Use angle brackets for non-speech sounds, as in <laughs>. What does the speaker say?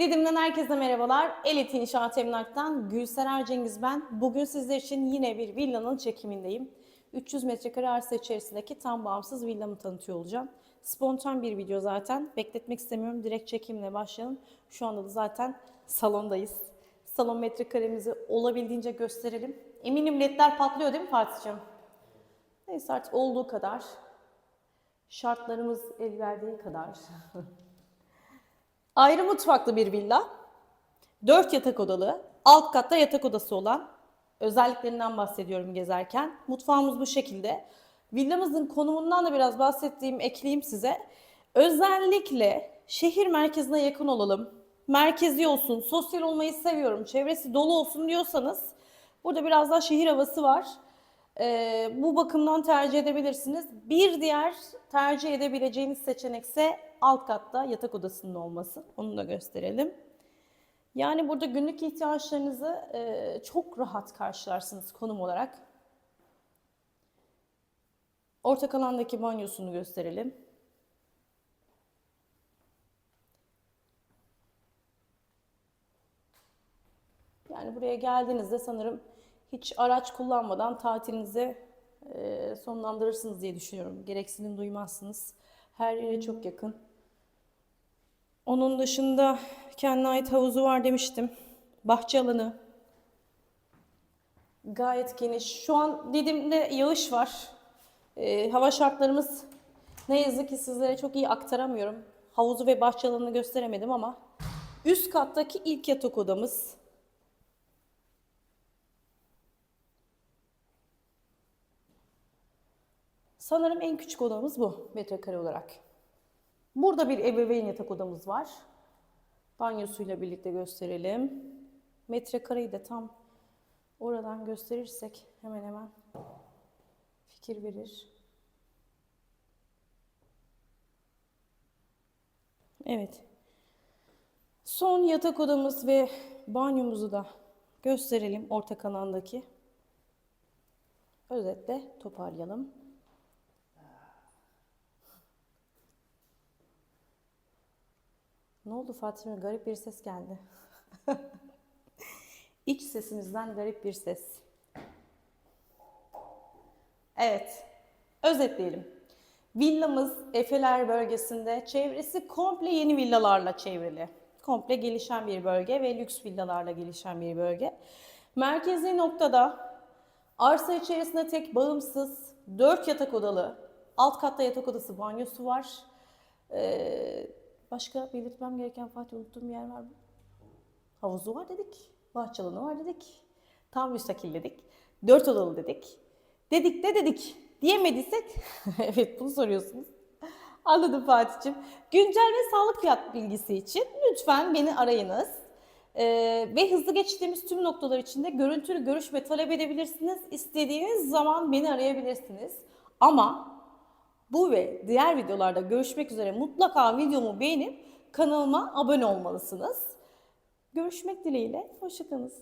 Didim'den herkese merhabalar. Elit İnşaat Emlak'tan Gülserer Cengiz ben. Bugün sizler için yine bir villanın çekimindeyim. 300 metrekare arsa içerisindeki tam bağımsız villamı tanıtıyor olacağım. Spontan bir video zaten. Bekletmek istemiyorum. Direkt çekimle başlayalım. Şu anda da zaten salondayız. Salon metrekaremizi olabildiğince gösterelim. Eminim ledler patlıyor değil mi Fatih'ciğim? Neyse artık olduğu kadar. Şartlarımız el verdiği kadar. <laughs> Ayrı mutfaklı bir villa. 4 yatak odalı. Alt katta yatak odası olan özelliklerinden bahsediyorum gezerken. Mutfağımız bu şekilde. Villamızın konumundan da biraz bahsettiğim ekleyeyim size. Özellikle şehir merkezine yakın olalım. Merkezi olsun, sosyal olmayı seviyorum, çevresi dolu olsun diyorsanız burada biraz daha şehir havası var. Ee, bu bakımdan tercih edebilirsiniz. Bir diğer tercih edebileceğiniz seçenek ise alt katta yatak odasının olması. Onu da gösterelim. Yani burada günlük ihtiyaçlarınızı e, çok rahat karşılarsınız konum olarak. Ortak alandaki banyosunu gösterelim. Yani buraya geldiğinizde sanırım hiç araç kullanmadan tatilinizi e, sonlandırırsınız diye düşünüyorum. Gereksinim duymazsınız. Her yere çok yakın. Onun dışında kendine ait havuzu var demiştim. Bahçe alanı. Gayet geniş. Şu an Didim'de yağış var. E, hava şartlarımız ne yazık ki sizlere çok iyi aktaramıyorum. Havuzu ve bahçe alanını gösteremedim ama üst kattaki ilk yatak odamız. Sanırım en küçük odamız bu metrekare olarak. Burada bir ebeveyn yatak odamız var. Banyosuyla birlikte gösterelim. Metrekareyi de tam oradan gösterirsek hemen hemen fikir verir. Evet. Son yatak odamız ve banyomuzu da gösterelim orta alandaki. Özetle toparlayalım. Ne oldu Fatime? Garip bir ses geldi. <laughs> İç sesinizden garip bir ses. Evet. Özetleyelim. Villamız Efeler bölgesinde çevresi komple yeni villalarla çevrili. Komple gelişen bir bölge ve lüks villalarla gelişen bir bölge. Merkezi noktada arsa içerisinde tek bağımsız 4 yatak odalı, alt katta yatak odası banyosu var. Ee, Başka belirtmem gereken Fatih unuttuğum bir yer var mı? Havuzu var dedik. Bahçe alanı var dedik. Tam müstakil dedik. Dört odalı dedik. Dedik de dedik. Diyemediysek, <laughs> evet bunu soruyorsunuz. Anladım Fatih'ciğim. Güncel ve sağlık fiyat bilgisi için lütfen beni arayınız. Ee, ve hızlı geçtiğimiz tüm noktalar için de görüntülü görüşme talep edebilirsiniz. İstediğiniz zaman beni arayabilirsiniz. Ama bu ve diğer videolarda görüşmek üzere mutlaka videomu beğenip kanalıma abone olmalısınız. Görüşmek dileğiyle, hoşçakalın.